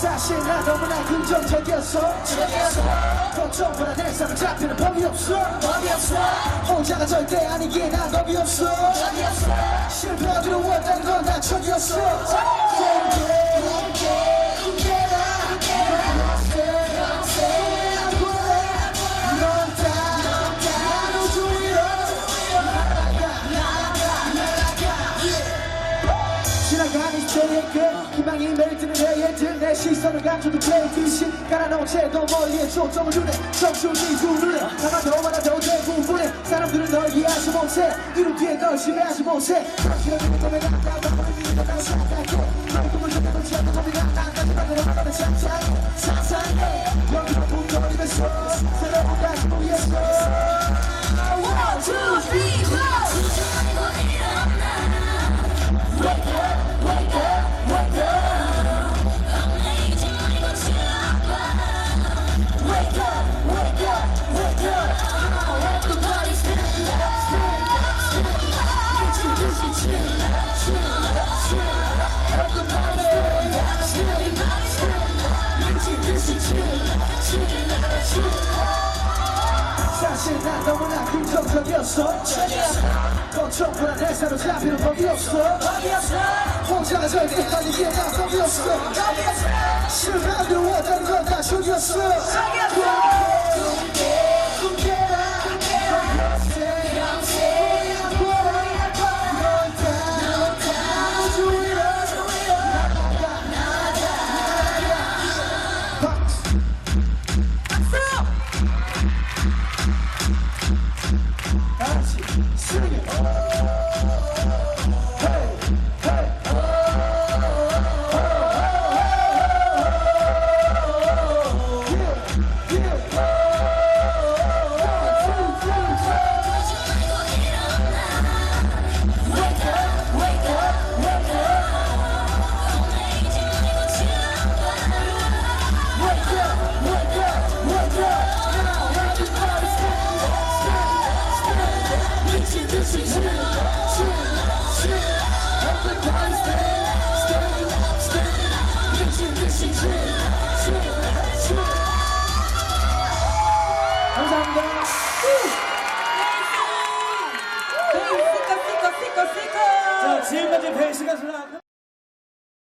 사실 나 너무나 긍정적이었어. 걱정보다 내 삶을 잡히는 법이 없어. 혼자가 절대 아니기에 난 겁이 없어. 실패가 두려웠던 건다 척이었어 내 시선을 감춰도 베이듯이 깔아놓은 채더 멀리에 초점을 두네. 청춘이 두 눈에 하나 더 하나 더 대부분의 사람들은 널 이해하지 못해. 이름 뒤에 널 신뢰하지 못해. 그런 꿈에 보니 네가 날 생각해. 꿈을 건 지하도 몸이 나가다 나를 나가다 상상해 상상해. 여기로 붙어버리면서 새로운 다시 모였어. One, two, three, four 사실 난 너무나 긍정적이었어. 걱정보다 내 삶을 잡히는 법이 없어. 혼자가 절대 난 겁이 없어. 실패가 두려웠던 건다 촉이었어 sing it. 지금까지 베이스가 슬라